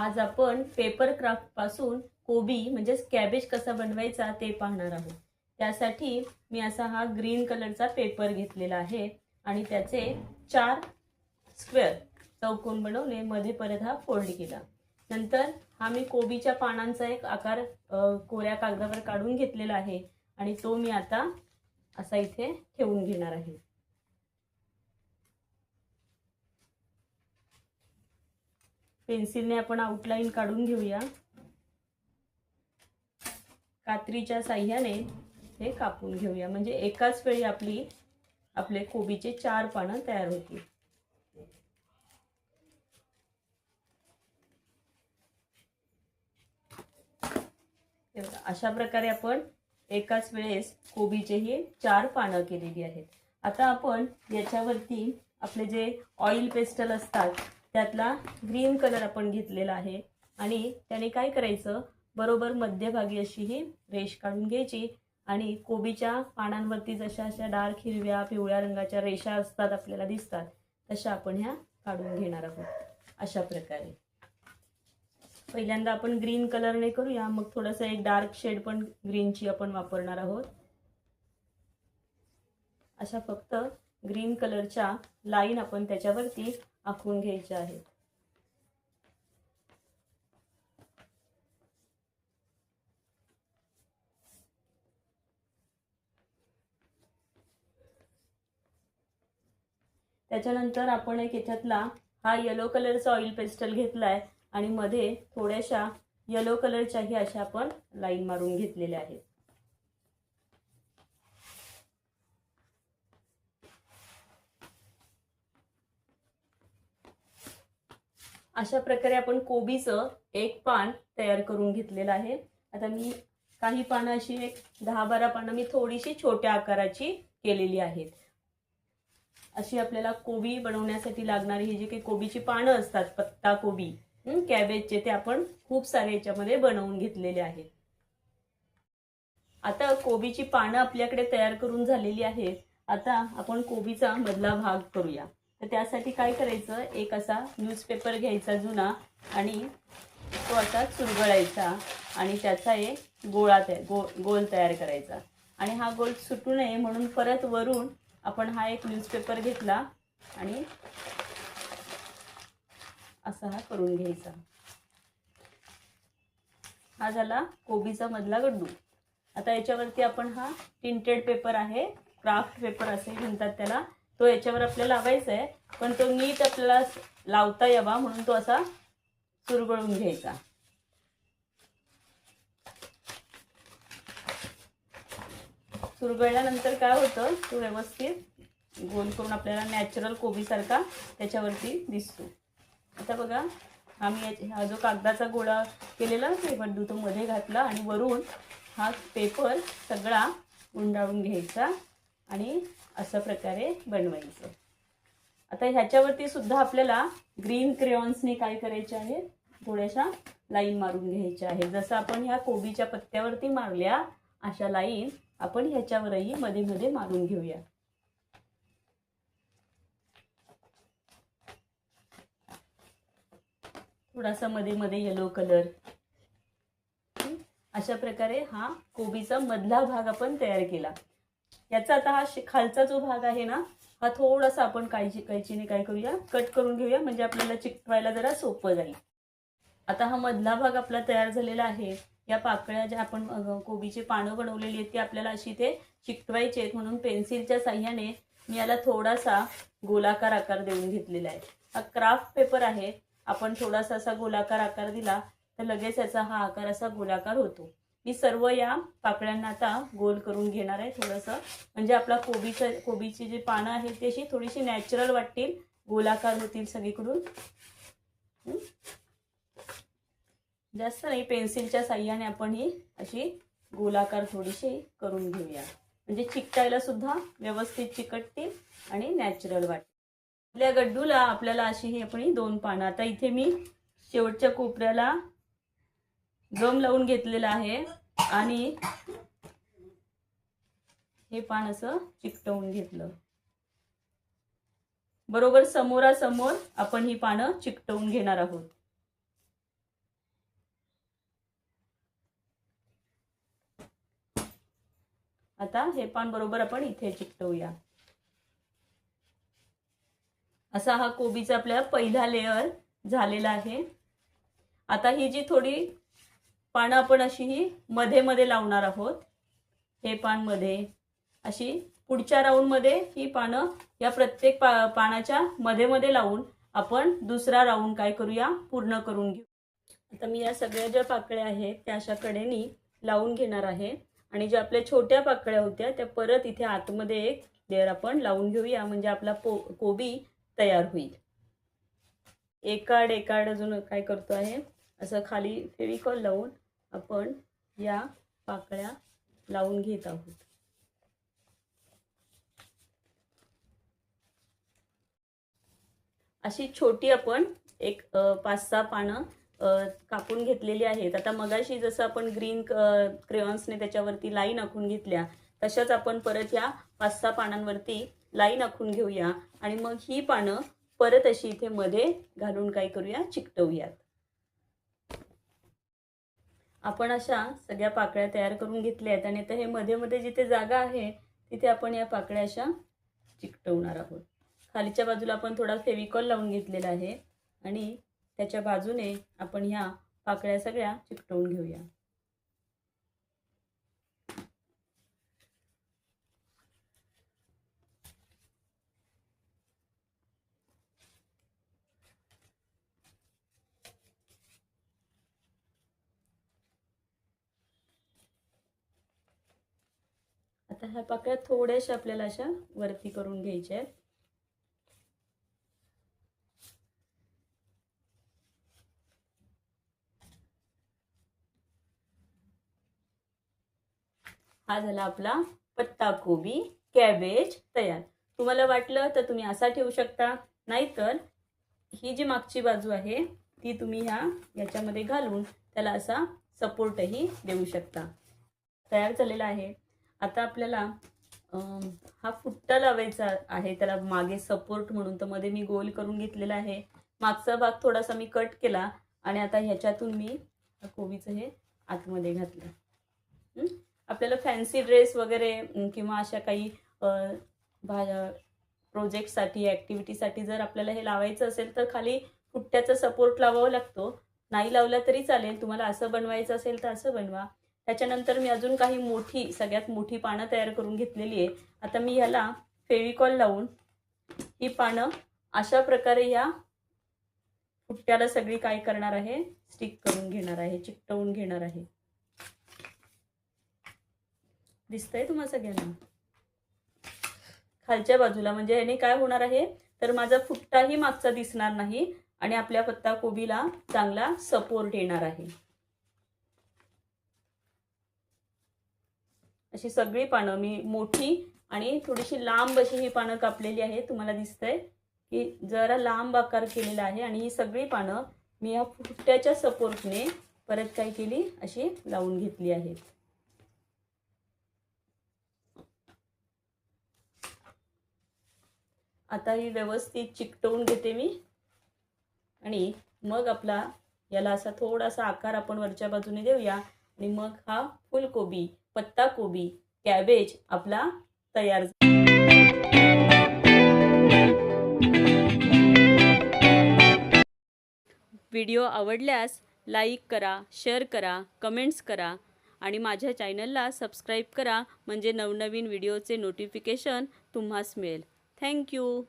आज आपण पेपर क्राफ्टपासून कोबी म्हणजेच कॅबेज कसा बनवायचा ते पाहणार आहोत. त्यासाठी मी असा हा ग्रीन कलरचा पेपर घेतलेला आहे आणि त्याचे चार स्क्वेअर चौकोन बनवले. मध्ये परत हा फोल्ड केला. नंतर हा मी कोबीच्या पानांचा एक आकार कोऱ्या कागदावर काढून घेतलेला आहे आणि तो मी आता असा इथे ठेवून घेणार आहे. पेन्सिलने आपण आउटलाईन काढून घेऊया. कात्रीच्या साह्याने हे कापून घेऊया. म्हणजे एकाच वेळी आपली आपले कोबीचे चार पानं तयार होतील. अशा प्रकारे आपण एकाच वेळेस कोबीचे हे चार पानं केलेली आहेत. आता आपण याच्यावरती आपले जे ऑइल पेस्टल असतात त्यातला ग्रीन कलर आपण घेतलेला आहे. आणि त्याने काय करायचं? बरोबर मध्यभागी अशी ही रेष काढून घ्यायची. आणि कोबीच्या पानांवरती जशा अशा डार्क हिरव्या पिवळ्या रंगाच्या रेषा असतात आपल्याला दिसतात तशा आपण ह्या काढून घेणार आहोत. अशा प्रकारे. पहिल्यांदा आपण ग्रीन कलरने करूया. मग थोडंसं एक डार्क शेड पण ग्रीनची आपण वापरणार आहोत. अशा फक्त ग्रीन कलरच्या लाईन आपण त्याच्यावरती आखून घ्यायच्या आहेत. त्याच्यानंतर आपण एक याच्यातला हा येलो कलरचा ऑइल पेस्टल घेतलाय आणि मध्ये थोड्याशा येलो कलरच्याही अशा आपण लाईन मारून घेतलेल्या आहेत. अशा प्रकारे आपण कोबीचं एक पान तयार करून घेतलेलं आहे. आता मी काही पानं अशी एक दहा बारा पानं मी थोडीशी छोट्या आकाराची केलेली आहेत. अशी आपल्याला कोबी बनवण्यासाठी लागणारी ही जी काही कोबीची पानं असतात पत्ता कोबी कॅबेजचे ते आपण खूप सारे याच्यामध्ये बनवून घेतलेले आहेत. आता कोबीची पानं आपल्याकडे तयार करून झालेली आहेत. आता आपण कोबीचा मधला भाग करूया. तर त्यासाठी काय करायचं? एक असा न्यूजपेपर घ्यायचा जुना आणि तो असा चुरगळायचा आणि त्याचा एक गोळा तयार गो गोल तयार करायचा. आणि हा गोल सुटू नये म्हणून परत वरून आपण हा एक न्यूजपेपर घेतला आणि असा हा करून घ्यायचा. हा झाला कोबीचा मधला गड्डू. आता याच्यावरती आपण हा टिंटेड पेपर आहे क्राफ्ट पेपर असे म्हणतात त्याला. तो याच्यावर आपल्याला लावायचा आहे पण तो नीट आपल्याला लावता यावा म्हणून तो असा सुरगळून घ्यायचा. सुरगळल्यानंतर काय होतं तो व्यवस्थित गोल करून आपल्याला नॅचरल कोबीसारखा त्याच्यावरती दिसतो. आता बघा आम्ही हा जो कागदाचा गोळा केलेला ते बंडू तो मध्ये घातला आणि वरून हा पेपर सगळा गुंडाळून घ्यायचा. आणि अशा प्रकारे बनवायचं. आता ह्याच्यावरती सुद्धा आपल्याला ग्रीन क्रेऑन्सने काय करायचे आहे? थोड्याशा लाईन मारून घ्यायच्या आहेत. जसं आपण ह्या कोबीच्या पत्त्यावरती मारल्या अशा लाईन आपण ह्याच्यावरही मध्ये मध्ये मारून घेऊया. थोडासा मध्ये मध्ये येलो कलर अशा प्रकारे हा कोबीचा मधला भाग आपण तयार केला. याचा आता हा खालचा जो भाग आहे ना हा थोडासा आपण काळजी कैचीने काय करूया कट करून घेऊया म्हणजे आपल्याला चिकटवायला जरा सोपं जाईल. आता हा मधला भाग आपला तयार झालेला आहे. या पाकळ्या ज्या आपण कोबीचे पानं बनवलेली आहेत ती आपल्याला अशी ते चिकटवायचे आहेत म्हणून पेन्सिलच्या साह्याने मी याला थोडासा गोलाकार आकार देऊन घेतलेला आहे. हा क्राफ्ट पेपर आहे. आपण थोडासा असा गोलाकार आकार दिला तर लगेच याचा हा आकार असा गोलाकार होतो. मी सर्व या पाकळ्यांना आता गोल करून घेणार आहे थोडंसं. म्हणजे आपला कोबीचं कोबीची जी पानं आहेत ती अशी थोडीशी नॅचरल वाटतील. गोलाकार होतील सगळीकडून. जास्त नाही पेन्सिलच्या साह्याने आपण ही अशी गोलाकार थोडीशी करून घेऊया. म्हणजे चिकटायला सुद्धा व्यवस्थित चिकटतील आणि नॅचरल वाटतील. आपल्या गड्डूला आपल्याला अशी ही आपण दोन पानं. आता इथे मी शेवटच्या कोपऱ्याला गम लावून घेतलेला आहे आणि हे पान असं चिकटवून घेतलं. बरोबर समोरासमोर आपण ही पानं चिकटवून घेणार आहोत. आता हे पान बरोबर आपण इथे चिकटवूया. असा हा कोबीचा आपल्या पहिला लेअर झालेला आहे. आता ही जी थोडी पानं आपण अशी ही मध्ये मध्ये लावणार आहोत. हे पानमध्ये. अशी पुढच्या राऊंडमध्ये ही पानं या प्रत्येक पा पानाच्या मध्ये मध्ये लावून आपण दुसरा राऊंड काय करूया? पूर्ण करून घेऊ. आता मी या सगळ्या ज्या पाकळ्या आहेत त्या अशा कडेनी लावून घेणार आहे. आणि ज्या आपल्या छोट्या पाकळ्या होत्या त्या परत इथे आतमध्ये एक लेअर आपण लावून घेऊया. म्हणजे आपला पो कोबी तयार होईल. एकाड एकाड अजून काय करतो आहे? असं खाली फेविकॉल लावून आपण या पाकळ्या लावून घेत आहोत. अशी छोटी आपण एक पाच सहा पानं कापून घेतलेली आहेत. आता मगाशी जसं आपण ग्रीन क्रेऑन्सने त्याच्यावरती लाईन आखून घेतल्या तशाच आपण परत या पाच सहा पानांवरती लाईन आखून घेऊया आणि मग ही पानं परत अशी इथे मध्ये घालून काय करूया? चिकटवूयात. आपण अशा सगळ्या पाकळ्या तयार करून घेतल्या आहेत आणि आता हे मध्ये मध्ये जिथे जागा आहे तिथे आपण या पाकळ्या अशा चिकटवणार आहोत. खालीच्या बाजूला आपण थोडा फेविकॉल लावून घेतलेला आहे आणि त्याच्या बाजूने आपण ह्या पाकळ्या सगळ्या चिकटवून घेऊया. आता ह्या पाकळ्या थोड्याशा आपल्याला अशा वरती करून घ्यायच्या आहेत. हा झाला आपला पत्ता कोबी कॅबेज तयार. तुम्हाला वाटलं तर तुम्ही असा ठेवू शकता. नाहीतर ही जी मागची बाजू आहे ती तुम्ही ह्या याच्यामध्ये घालून त्याला असा सपोर्टही देऊ शकता. तयार झालेला आहे. आता आपल्याला हा फुट्टा लावायचा आहे त्याला मागे सपोर्ट म्हणून. तर मध्ये मी गोल करून घेतलेला आहे. मागचा भाग थोडासा मी कट केला आणि आता ह्याच्यातून मी कोबीचं हे आतमध्ये घातलं. आपल्याला फॅन्सी ड्रेस वगैरे किंवा अशा काही भा प्रोजेक्टसाठी ॲक्टिव्हिटीसाठी जर आपल्याला हे लावायचं असेल तर खाली फुट्ट्याचा सपोर्ट लावावा लागतो. नाही लावला तरी चालेल. तुम्हाला असं बनवायचं असेल तर असं बनवा. त्याच्यानंतर मी अजून काही मोठी सगळ्यात मोठी पानं तयार करून घेतलेली आहे आता मी ह्याला फेविकॉल लावून ही पानं अशा प्रकारे या फुट्ट्याला सगळी काय करणार आहे? स्टिक करून घेणार आहे चिकटवून घेणार आहे. दिसतंय तुम्हाला सगळ्यांना? खालच्या बाजूला म्हणजे याने काय होणार आहे? तर माझा फुट्टाही मागचा दिसणार नाही आणि आपल्या पत्ता कोबीला चांगला सपोर्ट येणार आहे. अशी सगळी पानं मी मोठी आणि थोडीशी लांब अशी ही पानं कापलेली आहे तुम्हाला दिसतंय की जरा लांब आकार केलेला आहे आणि ही सगळी पानं मी या फुट्ट्याच्या सपोर्टने परत काय केली अशी लावून घेतली आहेत. आता ही व्यवस्थित चिकटवून घेते मी आणि मग आपला याला असा थोडासा आकार आपण वरच्या बाजूने देऊया आणि मग हा फुलकोबी पत्ता कोबी कॅबेज आपला तयार व्हिडिओ आवडल्यास लाईक करा शेअर करा कमेंट्स करा आणि माझ्या चॅनलला सबस्क्राईब करा म्हणजे नवनवीन व्हिडिओचे नोटिफिकेशन तुम्हास मिळेल. थँक्यू.